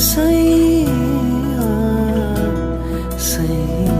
Senhor, Senhor.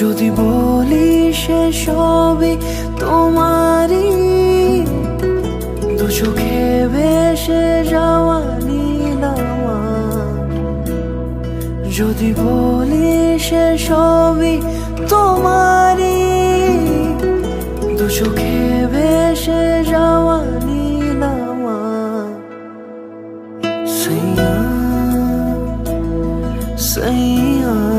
যদি বলি সে সবই তোমারই, দু চোখে ভেসে যাওয়া যদি বলি সে সবই তোমারই, দু চোখে ভেসে যাওয়া নীলামা সাইয়া সাইয়া